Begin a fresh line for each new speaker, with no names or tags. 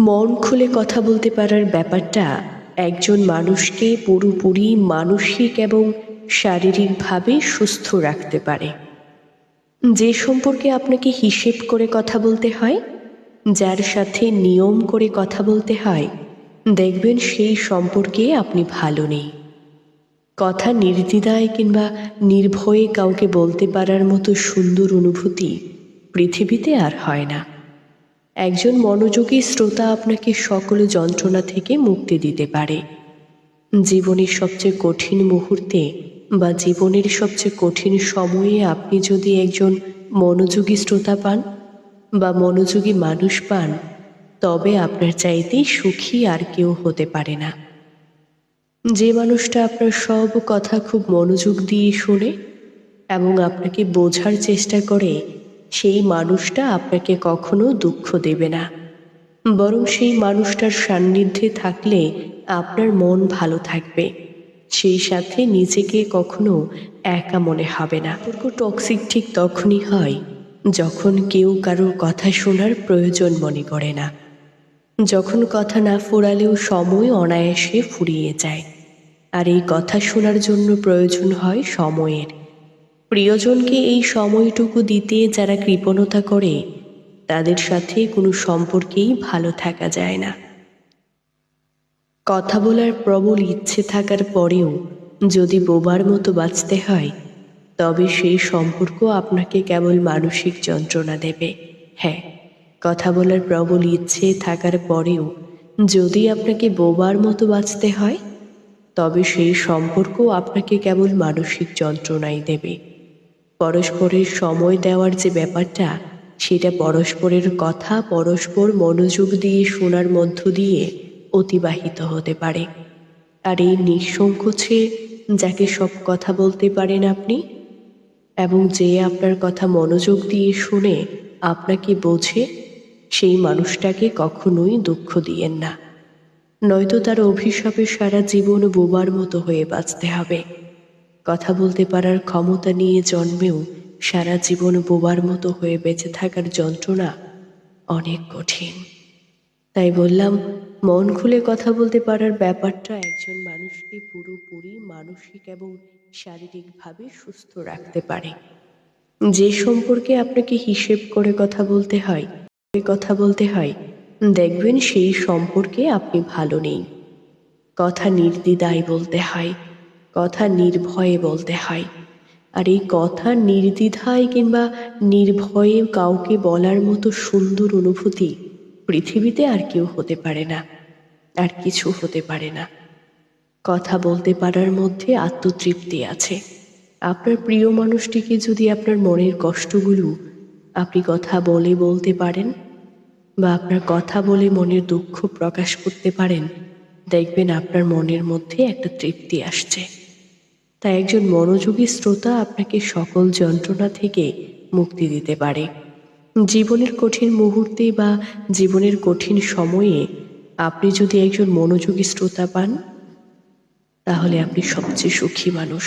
মন খুলে কথা বলতে পারার ব্যাপারটা একজন মানুষকে পুরোপুরি মানসিক এবং শারীরিকভাবে সুস্থ রাখতে পারে। যে সম্পর্কে আপনাকে হিসেব করে কথা বলতে হয়, যার সাথে নিয়ম করে কথা বলতে হয়, দেখবেন সেই সম্পর্কে আপনি ভালো নেই। কথা নির্দ্বিধায় কিংবা নির্ভয়ে কাউকে বলতে পারার মতো সুন্দর অনুভূতি পৃথিবীতে আর হয় না। একজন মনোযোগী শ্রোতা আপনাকে সকল যন্ত্রণা থেকে মুক্তি দিতে পারে। জীবনের সবচেয়ে কঠিন মুহূর্তে বা জীবনের সবচেয়ে কঠিন সময়ে আপনি যদি একজন মনোযোগী শ্রোতা পান বা মনোযোগী মানুষ পান, তবে আপনার চাইতে সুখী আর কেউ হতে পারে না। যে মানুষটা আপনার সব কথা খুব মনোযোগ দিয়ে শোনে এবং আপনাকে বোঝার চেষ্টা করে সেই মানুষটা আপনাকে কখনো দুঃখ দেবে না। বরং সেই মানুষটার সান্নিধ্যে থাকলে আপনার মন ভালো থাকবে। সেই সাথে নিজেকে কখনো একা মনে হবে না। টক্সিক ঠিক তখনই হয় যখন কেউ কারোর কথা শোনার প্রয়োজন মনে করে না। যখন কথা না ফুরালেও সময় অনায়াসে ফুরিয়ে যায়। আর এই কথা শোনার জন্য প্রয়োজন হয় সময়ের। প্রিয়জনকে এই সময়টুকু দিতে যারা কৃপণতা করে, তাদের সাথে কোনো সম্পর্কেই ভালো থাকা যায় না। কথা বলার প্রবল ইচ্ছে থাকার পরেও যদি বোবার মতো বাঁচতে হয়, তবে সেই সম্পর্ক আপনাকে কেবল মানসিক যন্ত্রণা দেবে। হ্যাঁ কথা বলার প্রবল ইচ্ছে থাকার পরেও যদি আপনাকে বোবার মতো বাঁচতে হয়, তবে সেই সম্পর্ক আপনাকে কেবল মানসিক যন্ত্রণাই দেবে। পরস্পরের সময় দেওয়ার যে ব্যাপারটা, সেটা পরস্পরের কথা পরস্পর মনোযোগ দিয়ে শোনার মধ্য দিয়ে অতিবাহিত হতে পারে। আর এই নিঃসংকোচে যাকে সব কথা বলতে পারেন আপনি, এবং যে আপনার কথা মনোযোগ দিয়ে শুনে আপনাকে বোঝে, সেই মানুষটাকে কখনোই দুঃখ দিয়েন না। নয়তো তার অভিশাপে সারা জীবন বোবার মতো হয়ে বাঁচতে হবে। কথা বলতে পারার ক্ষমতা নিয়ে জন্মেও সারা জীবন বোবার মতো হয়ে বেঁচে থাকার যন্ত্রণা অনেক কঠিন। তাই বললাম, মন খুলে কথা বলতে পারার ব্যাপারটা একজন মানুষকে পুরোপুরি মানসিক এবং শারীরিকভাবে সুস্থ রাখতে পারে। যে সম্পর্কে আপনাকে হিসেব করে কথা বলতে হয় কথা বলতে হয়, দেখবেন সেই সম্পর্কে আপনি ভালো নেই। কথা নির্দ্বিধায় বলতে হয় কথা নির্ভয়ে বলতে হয়। আর এই কথা নির্দ্বিধায় কিংবা নির্ভয়ে কাউকে বলার মতো সুন্দর অনুভূতি পৃথিবীতে আর কেউ হতে পারে না, আর কিছু হতে পারে না। কথা বলতে পারার মধ্যে আত্মতৃপ্তি আছে। আপনার প্রিয় মানুষটিকে যদি আপনার মনের কষ্টগুলো আপনি কথা বলে বলতে পারেন বা আপনার কথা বলে মনের দুঃখ প্রকাশ করতে পারেন, দেখবেন আপনার মনের মধ্যে একটা তৃপ্তি আসছে। তাই একজন মনোযোগী শ্রোতা আপনাকে সকল যন্ত্রণা থেকে মুক্তি দিতে পারে। জীবনের কঠিন মুহূর্তে বা জীবনের কঠিন সময়ে আপনি যদি একজন মনোযোগী শ্রোতা পান, তাহলে আপনি সবচেয়ে সুখী মানুষ।